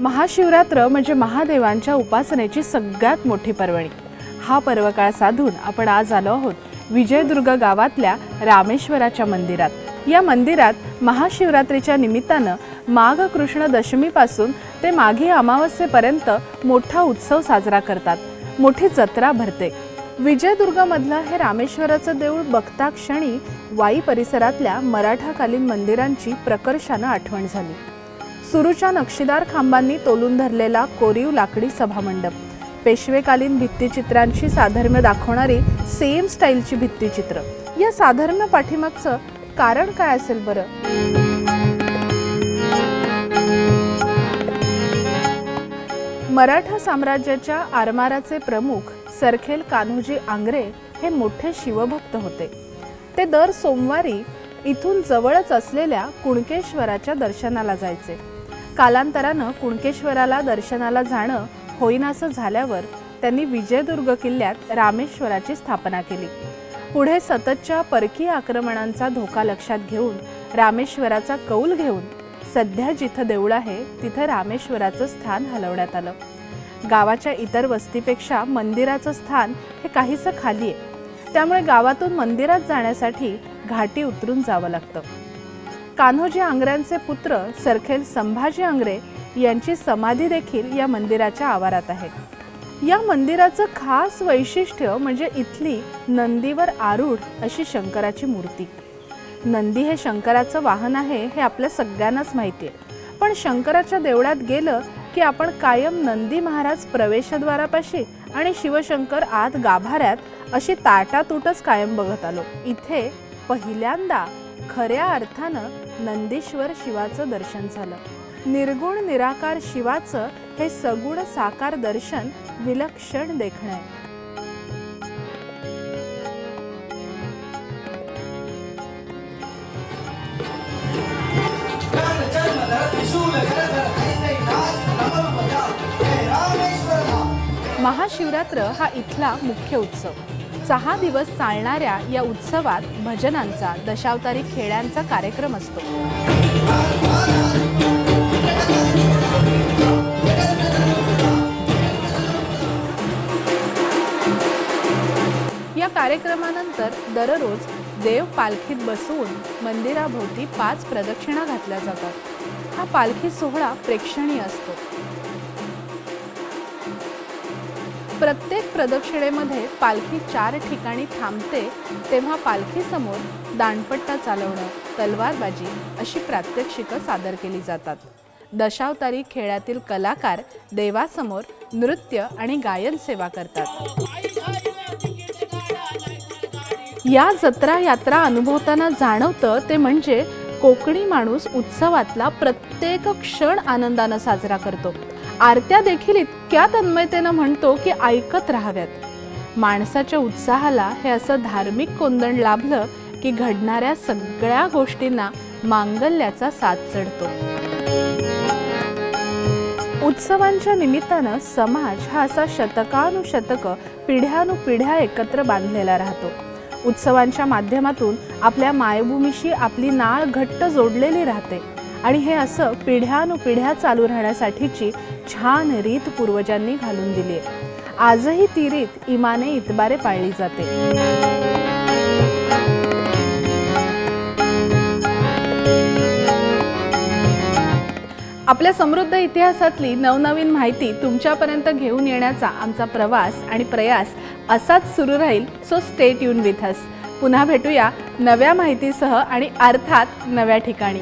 महाशिवरात्र म्हणजे महादेवांच्या उपासनेची सगळ्यात मोठी पर्वणी. हा पर्वकाळ साधून आपण आज आलो आहोत विजयदुर्ग गावातल्या रामेश्वराच्या मंदिरात. या मंदिरात महाशिवरात्रीच्या निमित्तानं माघ कृष्ण दशमीपासून ते माघी अमावस्येपर्यंत मोठा उत्सव साजरा करतात. मोठी जत्रा भरते. विजयदुर्गामधलं हे रामेश्वराचं देऊळ बघता क्षणी वाई परिसरातल्या मराठाकालीन मंदिरांची प्रकर्षानं आठवण झाली. सुरूच्या नक्षीदार खांबांनी तोलून धरलेला कोरीव लाकडी सभामंडप. पेशवेकालीन भित्तिचित्रांशी साधर्म्य दाखवणारी सेम स्टाईलची भित्तिचित्र. या साधर्म्य पाठीमागचं कारण काय असेल बरं? मराठा साम्राज्याच्या आरमाराचे प्रमुख सरखेल कान्होजी आंग्रे हे मोठे शिवभक्त होते. ते दर सोमवारी इथून जवळच असलेल्या कुणकेश्वराच्या दर्शनाला जायचे. कालांतरानं कुणकेश्वराला दर्शनाला जाणं होईनासं झाल्यावर त्यांनी विजयदुर्ग किल्ल्यात रामेश्वराची स्थापना केली. पुढे सततच्या परकीय आक्रमणांचा धोका लक्षात घेऊन रामेश्वराचा कौल घेऊन सध्या जिथं देऊळ आहे तिथं रामेश्वराचं स्थान हलवण्यात आलं. गावाच्या इतर वस्तीपेक्षा मंदिराचं स्थान हे काहीसं खाली आहे. त्यामुळे गावातून मंदिरात जाण्यासाठी घाटी उतरून जावं लागतं. कान्होजी आंग्र्यांचे पुत्र सरखेल संभाजी आंग्रे यांची समाधी देखील या मंदिराच्या आवारात आहे. या मंदिराचं खास वैशिष्ट्य म्हणजे इथली नंदीवर आरूढ अशी शंकराची मूर्ती. नंदी हे शंकराचं वाहन आहे हे आपल्या सगळ्यांनाच माहिती आहे. पण शंकराच्या देवळात गेलं की आपण कायम नंदी महाराज प्रवेशद्वारापाशी आणि शिवशंकर आत गाभाऱ्यात अशी ताटातूटच कायम बघत आलो. इथे पहिल्यांदा खऱ्या अर्थानं नंदीश्वर शिवाचं दर्शन झालं. निर्गुण निराकार शिवाचं हे सगुण साकार दर्शन विलक्षण देखणं आहे. महाशिवरात्र हा इथला मुख्य उत्सव. सहा दिवस चालणाऱ्या या उत्सवात भजनांचा दशावतारी खेळ्यांचा कार्यक्रम असतो. या कार्यक्रमानंतर दररोज देव पालखीत बसवून मंदिराभोवती पाच प्रदक्षिणा घातल्या जातात. हा पालखी सोहळा प्रेक्षणीय असतो. प्रत्येक प्रदक्षिणेमध्ये पालखी चार ठिकाणी थांबते तेव्हा पालखीसमोर दांडपट्टा चालवणं तलवारबाजी अशी प्रात्यक्षिकं सादर केली जातात. दशावतारी खेळातील कलाकार देवासमोर नृत्य आणि गायन सेवा करतात. या जत्रा यात्रा अनुभवताना जाणवतं ते म्हणजे कोकणी माणूस उत्सवातला प्रत्येक क्षण आनंदानं साजरा करतो. आरत्या देखील इतक्या तन्मयतेनं म्हणतो की ऐकत राहाव्यात. माणसाच्या उत्साहाला हे असं धार्मिक कोंदण लाभलं की घडणाऱ्या सगळ्या गोष्टींना मांगल्याचा साथ चढतो. उत्सवांच्या निमित्तानं समाज हा असा शतकानुशतक पिढ्यानुपिढ्या एकत्र बांधलेला राहतो. उत्सवांच्या माध्यमातून आपल्या मायभूमीशी आपली नाळ घट्ट जोडलेली राहते. आणि हे असं पिढ्यानुपिढ्या चालू राहण्यासाठीची छान रीत पूर्वजांनी घालून दिली. आहे आजही ती रीत इमाने इतबारे पाळली जाते. आपल्या समृद्ध इतिहासातली नवनवीन माहिती तुमच्यापर्यंत घेऊन येण्याचा आमचा प्रवास आणि प्रयास असाच सुरू राहील सो स्टेट युन विथ अस पुन्हा भेटूया नव्या माहितीसह आणि अर्थात नव्या ठिकाणी.